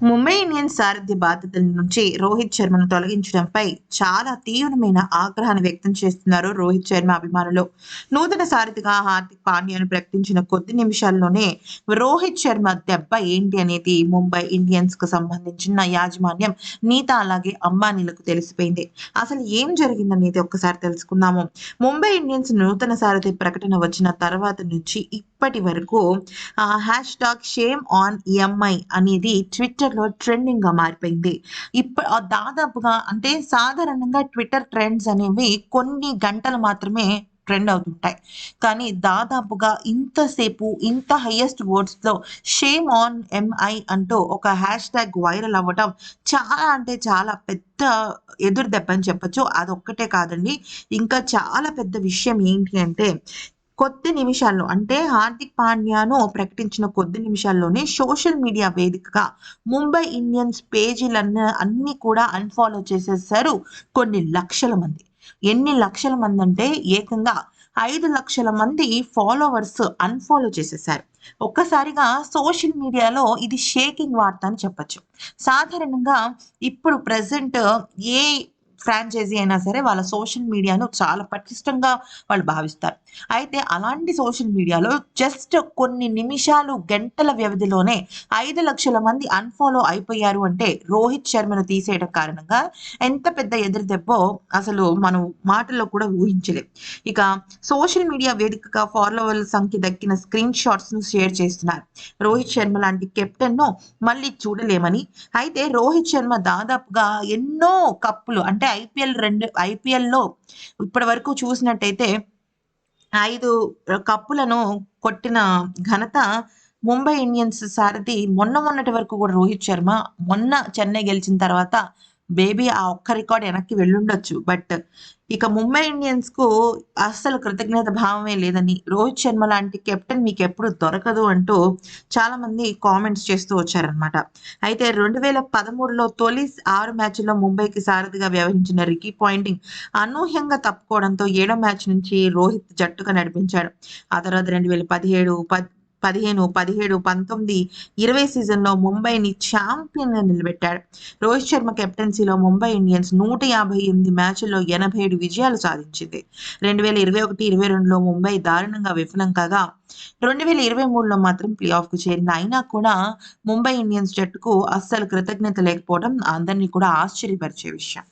Mumbai Indians సారథ్య బాధ్యతల నుంచి రోహిత్ శర్మను తొలగించడంపై చాలా తీవ్రమైన ఆగ్రహాన్ని వ్యక్తం చేస్తున్నారు రోహిత్ శర్మ అభిమానులు. నూతన సారథిగా హార్దిక్ పాండ్యాను ప్రకటించిన కొద్ది నిమిషాల్లోనే రోహిత్ శర్మ దెబ్బ ఏంటి అనేది ముంబై ఇండియన్స్కు సంబంధించిన యాజమాన్యం నీత అలాగే అంబానీలకు తెలిసిపోయింది. అసలు ఏం జరిగిందనేది ఒక్కసారి తెలుసుకుందాము. ముంబై ఇండియన్స్ నూతన సారథి ప్రకటన వచ్చిన తర్వాత నుంచి ఇప్పటి వరకు hashtag shame on MI అనేది ట్విట్టర్లో ట్రెండింగ్గా మారిపోయింది. ఇప్ప దాదాపుగా అంటే సాధారణంగా ట్విట్టర్ ట్రెండ్స్ అనేవి కొన్ని గంటలు మాత్రమే ట్రెండ్ అవుతుంటాయి. కానీ దాదాపుగా ఇంతసేపు ఇంత హైయెస్ట్ వర్డ్స్లో షేమ్ ఆన్ ఎంఐ అంటూ ఒక హ్యాష్ ట్యాగ్ వైరల్ అవ్వటం చాలా అంటే చాలా పెద్ద ఎదురు దెబ్బ అని చెప్పొచ్చు. అదొక్కటే కాదండి. ఇంకా చాలా పెద్ద విషయం ఏంటి అంటే కొద్ది నిమిషాల్లో అంటే హార్దిక్ పాండ్యాను ప్రకటించిన కొద్ది నిమిషాల్లోనే సోషల్ మీడియా వేదికగా ముంబై ఇండియన్స్ పేజీలన్న అన్ని కూడా అన్ఫాలో చేసేసారు కొన్ని లక్షల మంది. ఎన్ని లక్షల మంది అంటే ఏకంగా ఐదు లక్షల మంది ఫాలోవర్స్ అన్ఫాలో చేసేసారు. ఒక్కసారిగా సోషల్ మీడియాలో ఇది షేకింగ్ వార్త అని చెప్పచ్చు. సాధారణంగా ఇప్పుడు ప్రజెంట్ ఏ ఫ్రాంచైజీ అయినా సరే వాళ్ళ సోషల్ మీడియాను చాలా పటిష్టంగా వాళ్ళు భావిస్తారు. అయితే అలాంటి సోషల్ మీడియాలో జస్ట్ కొన్ని నిమిషాలు గంటల వ్యవధిలోనే ఐదు లక్షల మంది అన్ఫాలో అయిపోయారు అంటే రోహిత్ శర్మను తీసేయడం కారణంగా ఎంత పెద్ద ఎదురు దెబ్బో అసలు మనం మాటల్లో కూడా ఊహించలేం. ఇక సోషల్ మీడియా వేదికగా ఫాలోవర్ల సంఖ్య దక్కిన స్క్రీన్ షాట్స్ను షేర్ చేస్తున్నారు. రోహిత్ శర్మ లాంటి కెప్టెన్ను మళ్ళీ చూడలేమని. అయితే రోహిత్ శర్మ దాదాపుగా ఎన్నో కప్పులు అంటే ఐపీఎల్ రెండు ఐపీఎల్లో ఇప్పటి వరకు చూసినట్టయితే ఐదు కప్పులను కొట్టిన ఘనత ముంబై ఇండియన్స్ సారథి మొన్న మొన్నటి వరకు కూడా రోహిత్ శర్మ. మొన్న చెన్నై గెలిచిన తర్వాత బేబీ ఆ ఒక్క రికార్డ్ వెనక్కి వెళ్ళుండొచ్చు. బట్ ఇక ముంబై ఇండియన్స్కు అస్సలు కృతజ్ఞత భావమే లేదని రోహిత్ శర్మ లాంటి కెప్టెన్ మీకు ఎప్పుడు దొరకదు అంటూ చాలా మంది కామెంట్స్ చేస్తూ వచ్చారనమాట అయితే రెండు వేల పదమూడులో తొలి ఆరు మ్యాచ్ల్లో ముంబైకి సారథిగా వ్యవహరించిన రికీ పాయింటింగ్ అనూహ్యంగా తప్పుకోవడంతో ఏడో మ్యాచ్ నుంచి రోహిత్ జట్టుగా నడిపించాడు. ఆ తర్వాత రెండు వేల పదిహేడు పదిహేను పదిహేడు పంతొమ్మిది ఇరవై సీజన్లో ముంబైని ఛాంపియన్గా నిలబెట్టాడు. రోహిత్ శర్మ కెప్టెన్సీలో ముంబై ఇండియన్స్ నూట యాభై ఎనిమిది మ్యాచ్ల్లో ఎనభై ఏడు విజయాలు సాధించింది. రెండు వేల ఇరవై ఒకటి ఇరవై రెండులో ముంబై దారుణంగా విఫలం కాగా రెండు వేల ఇరవై మూడులో మాత్రం ప్లే ఆఫ్కు చేరింది అయినా కూడా ముంబై ఇండియన్స్ జట్టుకు అస్సలు కృతజ్ఞత లేకపోవడం అందరినీ కూడా ఆశ్చర్యపరిచే విషయం.